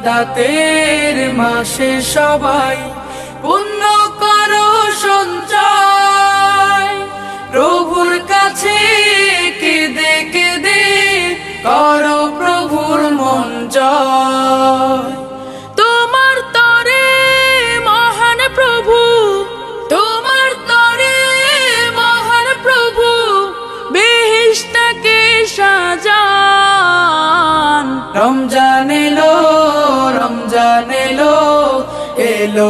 ইবাদাতের মাসে সবাই পুণ্য করো সঞ্চয়। প্রভুর কাছে কেঁদে কেঁদে করো প্রভুর মন তোমার তরে মহান প্রভু, তোমার তরে মহান প্রভু রমজান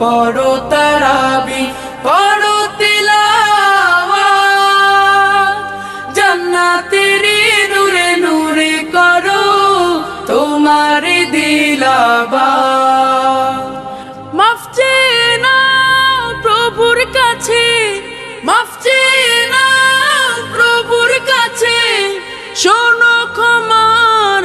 পড়ো তারাবি করো তিলাওয়া নূরে নূরে করো তোমার দিলাবা প্রভুর কাছে প্রভুর কাছে। শোনো ক্ষমার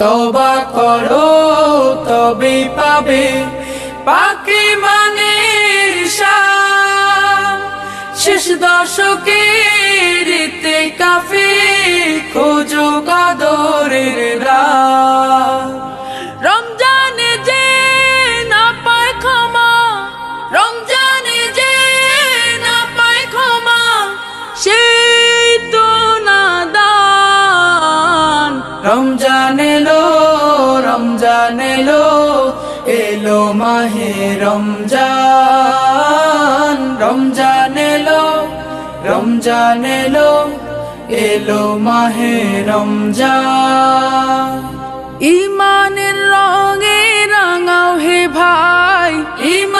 তবা করো তবে পাবে পাকি মানে শেষ দশকের কাফি খোঁজো কদরের রমজান রমজান এলো রমজান এলো এলো মাহে রমজান। ইমানের রঙে রাঙাও হে ভাই ইমানের